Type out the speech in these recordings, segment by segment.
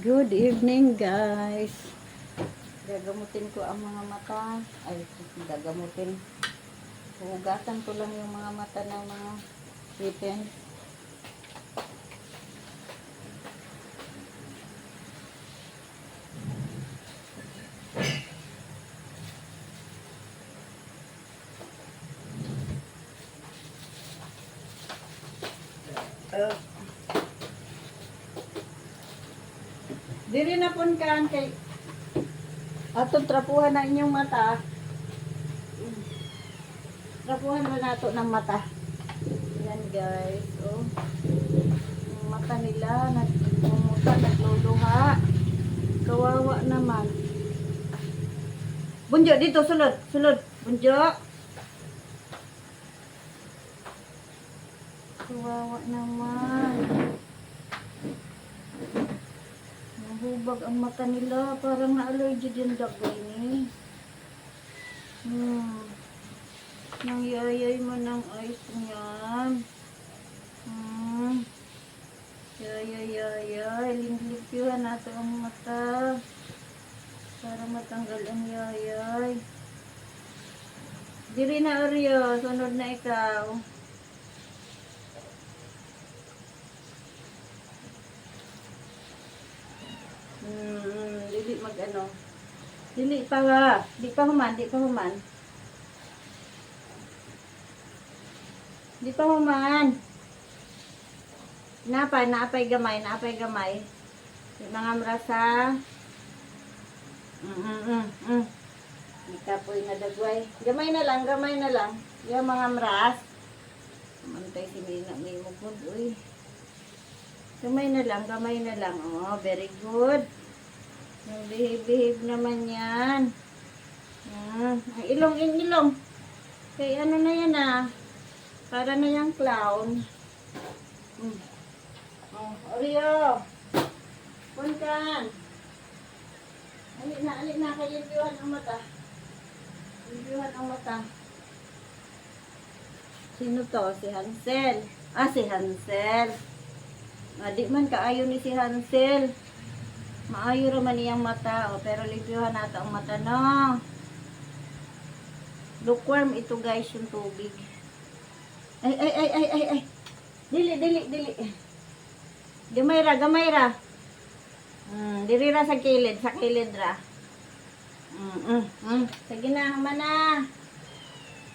Good evening guys. Gagamutin ko ang mga mata. Ay, gagamutin. Hugatan ko lang yung mga mata ng mga kitten. Uh, Diri na pun kan kay atong trapuhan na inyong mata. Trapuhan mo nato ng mata. Yan guys. Oh. Mata nila nagmumuta, nagluluha. Kawawa naman. Bunjo dito sulod, sulod. Bunjo. Kawawa naman. Nahubag ang mata nila. Parang na-allergy din dagay ni. Hmm. Nangyayay mo ng ice niyan. Hmm. Yayayayay. Linglipihan nato ang mata. Para matanggal ang yayay. Diri na Oreo. Sunod na ikaw. Hmm, dili mag ano. Dili pa nga. Di pa human, di pa human. Di pa human. Napay, napay gamay, napay gamay. Yung mga mrasa. Mm, mm, mm, mm. Di ka po nadagway. Gamay na lang, gamay na lang. Yung mga mras. Mantay si Mina, may mugod, uy. Gamay na lang, gamay na lang. Oh, very good. Yung behave-behave naman yan. Ah, ang ilong, yung ilong. Kay ano na yan ah. Para na yung clown. Hmm. Oh, Oreo. Punkan. Ali na, ali na. Kay libyuhan ang mata. Libyuhan ang mata. Sino to? Si Hansel. Ah, si Hansel. Ah, di man kaayo ni si Hansel. Maayo raman niyang mata. O, pero libyuhan nato ang mata, no? Lukewarm ito guys, yung tubig. Ay, ay, ay, ay, ay, ay. Dili, dili, dili. Gamay ra, gamay ra. Hmm, diri ra sa kilid, sa kilid ra. Mm, mm, mm. Sige na, mana.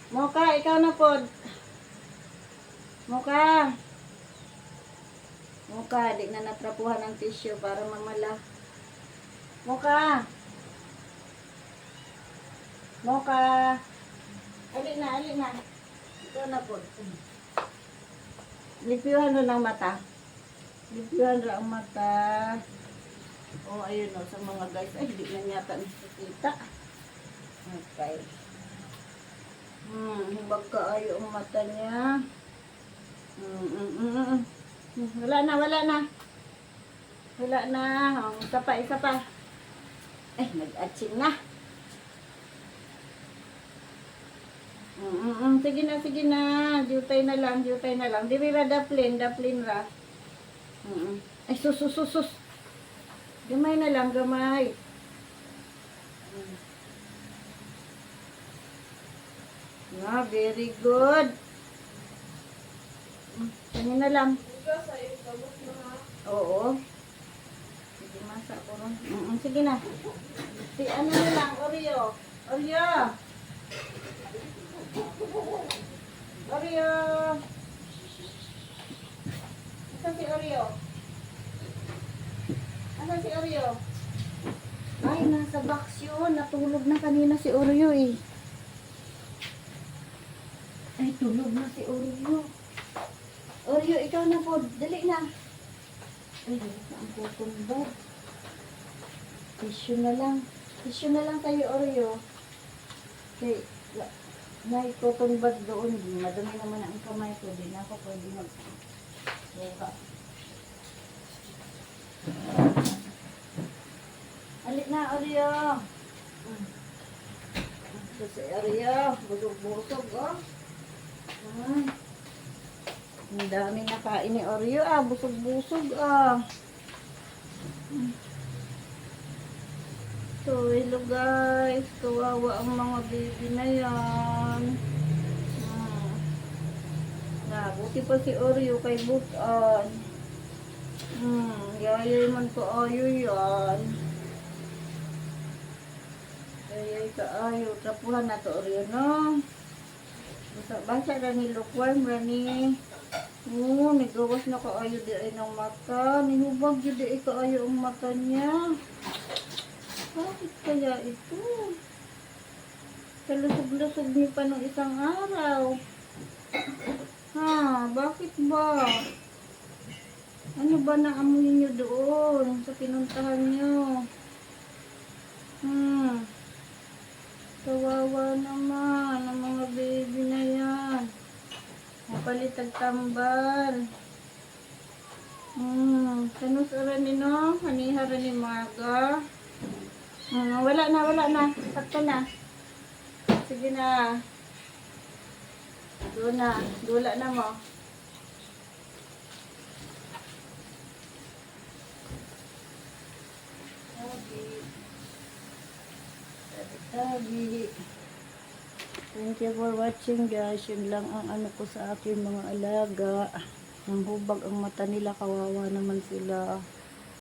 Moka, ikaw na pod. Moka. Moka, di na natrapuhan ng tissue para mamala. Moka. Moka. Ali na, ali na. Ikaw na po. Lipiwan mo ng mata. Lipiwan ra ang mata. Oh, ayun o, sa mga guys. Ay, hindi na yata nakikita. Okay. Hmm, hubag ka ayo ang mata niya. Hmm, mm, mm, mm. Hmm, Wala na, wala na. Wala na. Oh, isa pa, isa pa. Eh, nag-atching na. Mm, mm, mm. Sige na, sige na. Jutay na lang, jutay na lang. Dili ra daplin, daplin ra. Mm, mm. Ay, sus, sus, sus. Gamay na lang, gamay. Mm. Na, very good. Mm, Ganyan na lang. Oo. Sige, masa ko ron. Mm, mm, sige na. Si ano na lang, Oreo. Oreo. Oreo. Asan si Oreo? Asan si Oreo? Ay, nasa box yun. Natulog na kanina si Oreo eh. Ay, tulog na si Oreo. Oreo, ikaw na po. Dali na. Ay, dali na ang kukumbag. Tissue na lang. Tissue na lang tayo, Oreo. Okay, may cotton bud doon. Madumi naman ang kamay ko. Di na ako pwede mag... Buka. Alit na, Oreo. Ito si Oreo. Busog-busog, oh. Ay. Ang dami nakain ni Oreo, ah. Busog-busog, ah. So, hello guys. Kawawa ang mga baby na yan. Hmm. Na, buti pa si Oreo kay Butan. Hmm, yayay man ko ayo yan. Yayay ka ayo. Tapuhan na to Oreo, no? Basta basa na ni Lukwan, rani. Oo, nagawas na kaayo di ay ng mata. Nihubag yun di ay kaayo ang mata niya. Bakit kaya ito? Kalusog-lusog niyo pa ng isang araw. Ha, bakit ba? Ano ba naamoy niyo doon sa pinuntahan niyo? Hmm. Kawawa naman ang mga baby na yan. Napalitag tambal. Hmm. Kanus ara ni no? Hanihara ni Marga. Hmm, wala na, wala na. Sakto na. Sige na. Doon na. Dula na mo. Tabi. Tabi, tabi. Thank you for watching guys. Yun lang ang ano ko sa aking mga alaga. Nang hubag ang mata nila, kawawa naman sila.